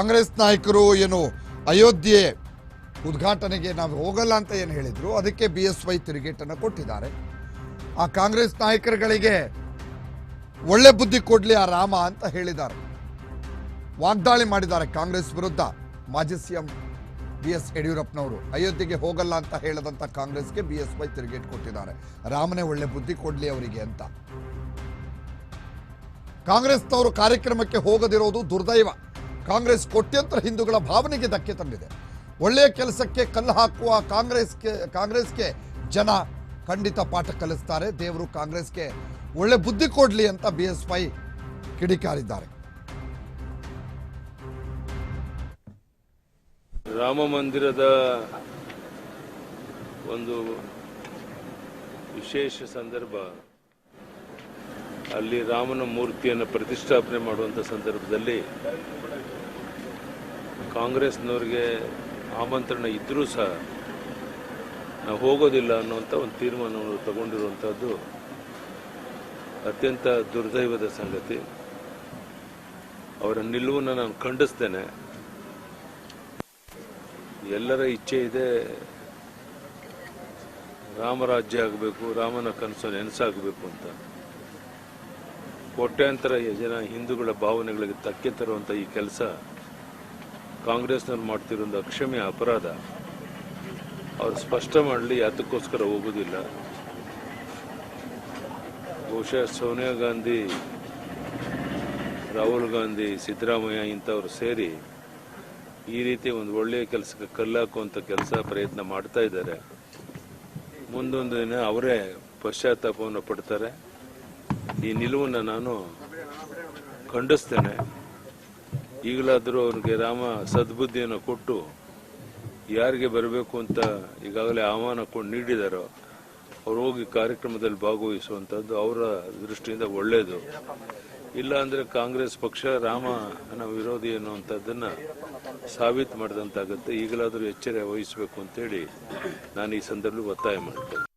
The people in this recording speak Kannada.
ಕಾಂಗ್ರೆಸ್ ನಾಯಕರು ಏನು ಅಯೋಧ್ಯೆ ಉದ್ಘಾಟನೆಗೆ ನಾವು ಹೋಗಲ್ಲ ಅಂತ ಏನು ಹೇಳಿದ್ರು, ಅದಕ್ಕೆ ಬಿ ಎಸ್ ವೈ ತಿರುಗೇಟನ್ನು ಕೊಟ್ಟಿದ್ದಾರೆ. ಆ ಕಾಂಗ್ರೆಸ್ ನಾಯಕರುಗಳಿಗೆ ಒಳ್ಳೆ ಬುದ್ಧಿ ಕೊಡ್ಲಿ ಆ ರಾಮ ಅಂತ ಹೇಳಿದ್ದಾರೆ. ವಾಗ್ದಾಳಿ ಮಾಡಿದ್ದಾರೆ ಕಾಂಗ್ರೆಸ್ ವಿರುದ್ಧ. ಮಾಜಿ ಸಿಎಂ ಬಿ ಎಸ್ ಯಡಿಯೂರಪ್ಪನವರು ಅಯೋಧ್ಯೆಗೆ ಹೋಗಲ್ಲ ಅಂತ ಹೇಳದಂತ ಕಾಂಗ್ರೆಸ್ಗೆ ಬಿ ಎಸ್ ವೈ ತಿರುಗೇಟ್ ಕೊಟ್ಟಿದ್ದಾರೆ. ರಾಮನೇ ಒಳ್ಳೆ ಬುದ್ಧಿ ಕೊಡ್ಲಿ ಅವರಿಗೆ ಅಂತ. ಕಾಂಗ್ರೆಸ್ನವರು ಕಾರ್ಯಕ್ರಮಕ್ಕೆ ಹೋಗದಿರೋದು ದುರ್ದೈವ. ಕಾಂಗ್ರೆಸ್ ಕೋಟ್ಯಂತರ ಹಿಂದೂಗಳ ಭಾವನೆಗೆ ಧಕ್ಕೆ ತಂದಿದೆ. ಒಳ್ಳೆಯ ಕೆಲಸಕ್ಕೆ ಕಲ್ಲು ಹಾಕುವ ಕಾಂಗ್ರೆಸ್ಗೆ ಕಾಂಗ್ರೆಸ್ಗೆ ಜನ ಖಂಡಿತ ಪಾಠ ಕಲಿಸ್ತಾರೆ. ದೇವರು ಕಾಂಗ್ರೆಸ್ಗೆ ಒಳ್ಳೆ ಬುದ್ಧಿ ಕೊಡಲಿ ಅಂತ ಬಿ ಎಸ್ ವೈ ಕಿಡಿಕಾರಿದ್ದಾರೆ. ರಾಮ ಮಂದಿರದ ಒಂದು ವಿಶೇಷ ಸಂದರ್ಭ. ಅಲ್ಲಿ ರಾಮನ ಮೂರ್ತಿಯನ್ನು ಪ್ರತಿಷ್ಠಾಪನೆ ಮಾಡುವಂಥ ಸಂದರ್ಭದಲ್ಲಿ ಕಾಂಗ್ರೆಸ್ನವ್ರಿಗೆ ಆಮಂತ್ರಣ ಇದ್ದರೂ ಸಹ ನಾವು ಹೋಗೋದಿಲ್ಲ ಅನ್ನುವಂಥ ಒಂದು ತೀರ್ಮಾನವನ್ನು ತಗೊಂಡಿರುವಂಥದ್ದು ಅತ್ಯಂತ ದುರ್ದೈವದ ಸಂಗತಿ. ಅವರ ನಿಲುವನ್ನು ನಾನು ಖಂಡಿಸ್ತೇನೆ. ಎಲ್ಲರ ಇಚ್ಛೆ ಇದೆ ರಾಮರಾಜ್ಯ ಆಗಬೇಕು, ರಾಮನ ಕನಸು ನೆನಸಾಗಬೇಕು ಅಂತ. ಕೋಟ್ಯಾಂತರ ಜನ ಹಿಂದೂಗಳ ಭಾವನೆಗಳಿಗೆ ತಕ್ಕೆ ತರುವಂಥ ಈ ಕೆಲಸ ಕಾಂಗ್ರೆಸ್ನವ್ರು ಮಾಡ್ತಿರೋ ಅಕ್ಷಮ್ಯ ಅಪರಾಧ. ಅವ್ರು ಸ್ಪಷ್ಟ ಮಾಡಲಿ, ಅದಕ್ಕೋಸ್ಕರ ಹೋಗೋದಿಲ್ಲ. ಬಹುಶಃ ಸೋನಿಯಾ ಗಾಂಧಿ, ರಾಹುಲ್ ಗಾಂಧಿ, ಸಿದ್ದರಾಮಯ್ಯ ಇಂಥವ್ರು ಸೇರಿ ಈ ರೀತಿ ಒಂದು ಒಳ್ಳೆಯ ಕೆಲಸಕ್ಕೆ ಕಲ್ಲಾಕುವಂಥ ಕೆಲಸ ಪ್ರಯತ್ನ ಮಾಡ್ತಾ ಇದ್ದಾರೆ. ಮುಂದೊಂದು ದಿನ ಅವರೇ ಪಶ್ಚಾತ್ತಾಪವನ್ನು ಪಡ್ತಾರೆ. ಈ ನಿಲುವನ್ನು ನಾನು ಖಂಡಿಸ್ತೇನೆ. ಈಗಲಾದರೂ ಅವ್ರಿಗೆ ರಾಮ ಸದ್ಬುದ್ಧಿಯನ್ನು ಕೊಟ್ಟು ಯಾರಿಗೆ ಬರಬೇಕು ಅಂತ ಈಗಾಗಲೇ ಆಹ್ವಾನ ಕೊಂಡು, ನೀಡಿದಾರೋ, ಅವ್ರು ಹೋಗಿ ಕಾರ್ಯಕ್ರಮದಲ್ಲಿ ಭಾಗವಹಿಸುವಂಥದ್ದು ಅವರ ದೃಷ್ಟಿಯಿಂದ ಒಳ್ಳೆಯದು ಇಲ್ಲ ಅಂದರೆ ಕಾಂಗ್ರೆಸ್ ಪಕ್ಷ ರಾಮನ ವಿರೋಧಿ ಅನ್ನುವಂಥದ್ದನ್ನು ಸಾಬೀತು ಮಾಡಿದಂತಾಗುತ್ತೆ. ಈಗಲಾದರೂ ಎಚ್ಚರ ವಹಿಸಬೇಕು ಅಂತೇಳಿ ನಾನು ಈ ಸಂದರ್ಭದಲ್ಲಿ ಒತ್ತಾಯ ಮಾಡ್ತೇನೆ.